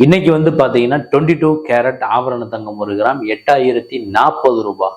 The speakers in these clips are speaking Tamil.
இன்னைக்கு வந்து பார்த்தீங்கன்னா டுவெண்ட்டி டூ கேரட் ஆபரண தங்கம் ஒரு கிராம் எட்டாயிரத்தி நாற்பது ரூபாய்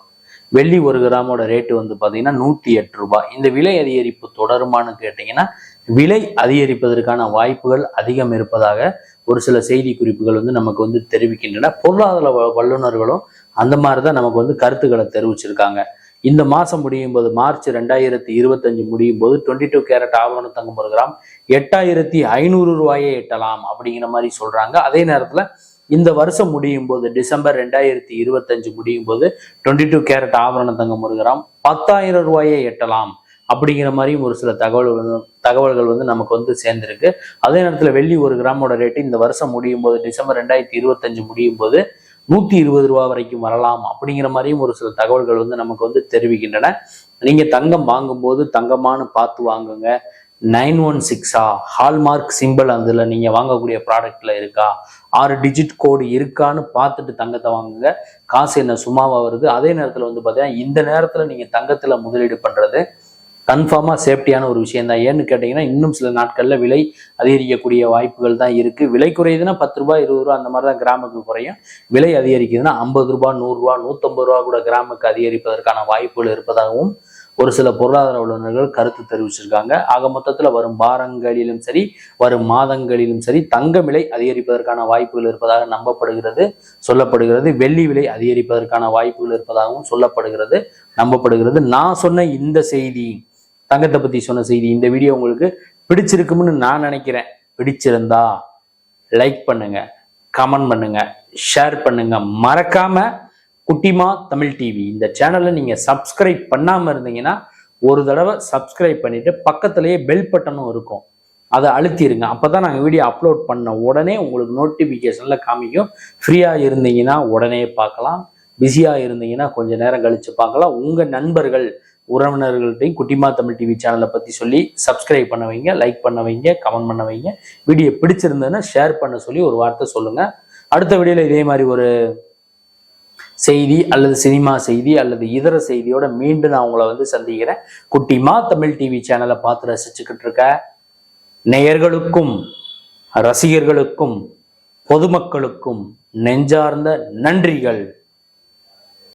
வெள்ளி ஒரு கிராமோட ரேட்டு வந்து பார்த்தீங்கன்னா நூற்றி எட்டு ரூபாய் இந்த விலை அதிகரிப்பு தொடருமான்னு கேட்டிங்கன்னா விலை அதிகரிப்பதற்கான வாய்ப்புகள் அதிகம் இருப்பதாக ஒரு சில செய்தி குறிப்புகள் வந்து நமக்கு வந்து தெரிவிக்கின்றன. பொருளாதார வ- வல்லுநர்களும் அந்த மாதிரி தான் நமக்கு வந்து கருத்துக்களை தெரிவிச்சிருக்காங்க. இந்த மாதம் முடியும் போது மார்ச் ரெண்டாயிரத்தி இருபத்தஞ்சு முடியும் போது டுவெண்ட்டி டூ கேரட் ஆபரண தங்கம் ஒரு கிராம் எட்டாயிரத்தி ஐநூறு ரூபாயே எட்டலாம் அப்படிங்கிற மாதிரி சொல்றாங்க. அதே நேரத்தில் இந்த வருஷம் முடியும் போது டிசம்பர் ரெண்டாயிரத்தி இருபத்தஞ்சு முடியும் போது டுவெண்ட்டி டூ கேரட் ஆபரண தங்கம் ஒரு கிராம் பத்தாயிரம் ரூபாயே எட்டலாம் அப்படிங்கிற மாதிரியும் ஒரு சில தகவல்கள் தகவல்கள் வந்து நமக்கு வந்து சேர்ந்திருக்கு. அதே நேரத்தில் வெள்ளி ஒரு கிராமோட ரேட்டு இந்த வருஷம் முடியும் போது டிசம்பர் ரெண்டாயிரத்தி இருபத்தஞ்சு முடியும் போது நூற்றி இருபது ரூபா வரைக்கும் வரலாம் அப்படிங்கிற மாதிரியும் ஒரு சில தகவல்கள் வந்து நமக்கு வந்து தெரிவிக்கின்றன. நீங்க தங்கம் வாங்கும்போது தங்கமானு பார்த்து வாங்குங்க. நைன் ஒன் சிக்ஸா? ஹால்மார்க் சிம்பிள் அதுல நீங்க வாங்கக்கூடிய ப்ராடக்ட்ல இருக்கா? ஆறு டிஜிட் கோடு இருக்கான்னு பார்த்துட்டு தங்கத்தை வாங்குங்க. காசு என்ன சும்மாவா வருது? அதே நேரத்துல வந்து பார்த்தீங்கன்னா இந்த நேரத்துல நீங்க தங்கத்துல முதலீடு பண்றது கன்ஃபார்மாக சேஃப்டியான ஒரு விஷயம் தான். ஏன்னு கேட்டிங்கன்னா இன்னும் சில நாட்களில் விலை அதிகரிக்கக்கூடிய வாய்ப்புகள் தான் இருக்குது விலை குறையுதுன்னா பத்து ரூபாய் இருபது ரூபா அந்த மாதிரி தான் கிராமுக்கு குறையும். விலை அதிகரிக்குதுன்னா ஐம்பது ரூபா நூறுரூவா நூற்றம்பது ரூபா கூட கிராமுக்கு அதிகரிப்பதற்கான வாய்ப்புகள் இருப்பதாகவும் ஒரு சில பொருளாதார வல்லுநர்கள் கருத்து தெரிவிச்சிருக்காங்க. ஆக மொத்தத்தில் வரும் வாரங்களிலும் சரி வரும் மாதங்களிலும் சரி தங்க விலை அதிகரிப்பதற்கான வாய்ப்புகள் இருப்பதாக நம்பப்படுகிறது சொல்லப்படுகிறது. வெள்ளி விலை அதிகரிப்பதற்கான வாய்ப்புகள் இருப்பதாகவும் சொல்லப்படுகிறது நம்பப்படுகிறது. நான் சொன்ன இந்த செய்தி தங்கத்தை பத்தி சொன்ன செய்தி இந்த வீடியோ உங்களுக்கு பிடிச்சிருக்கும்னு நான் நினைக்கிறேன். பிடிச்சிருந்தா லைக் பண்ணுங்க கமெண்ட் பண்ணுங்க ஷேர் பண்ணுங்க. மறக்காம குட்டிமா தமிழ் டிவி இந்த சேனலை நீங்க சப்ஸ்கிரைப் பண்ணாம இருந்தீங்கன்னா ஒரு தடவை சப்ஸ்கிரைப் பண்ணிட்டு பக்கத்திலேயே பெல் பட்டனும் இருக்கும். அதை அழுத்திடுங்க அப்பதான் நாங்கள் வீடியோ அப்லோட் பண்ண உடனே உங்களுக்கு நோட்டிஃபிகேஷனில் காமிக்கும். ஃப்ரீயாக இருந்தீங்கன்னா உடனே பார்க்கலாம். பிஸியாக இருந்தீங்கன்னா கொஞ்சம் நேரம் கழித்து பார்க்கலாம். உங்கள் நண்பர்கள் உறவினர்கள்ட்டையும் குட்டிமா தமிழ் டிவி சேனலை பற்றி சொல்லி சப்ஸ்கிரைப் பண்ண வைங்க லைக் பண்ண வைங்க கமெண்ட் பண்ண வைங்க. வீடியோ பிடிச்சிருந்ததுன்னா ஷேர் பண்ண சொல்லி ஒரு வார்த்தை சொல்லுங்கள் அடுத்த வீடியோவில் இதே மாதிரி ஒரு செய்தி அல்லது சினிமா செய்தி அல்லது இதர செய்தியோட மீண்டும் நான் உங்களை வந்து சந்திக்கிறேன். குட்டிமா தமிழ் டிவி சேனலை பார்த்து ரசிச்சுக்கிட்டு இருக்க நேயர்களுக்கும் ரசிகர்களுக்கும் பொதுமக்களுக்கும் நெஞ்சார்ந்த நன்றிகள்.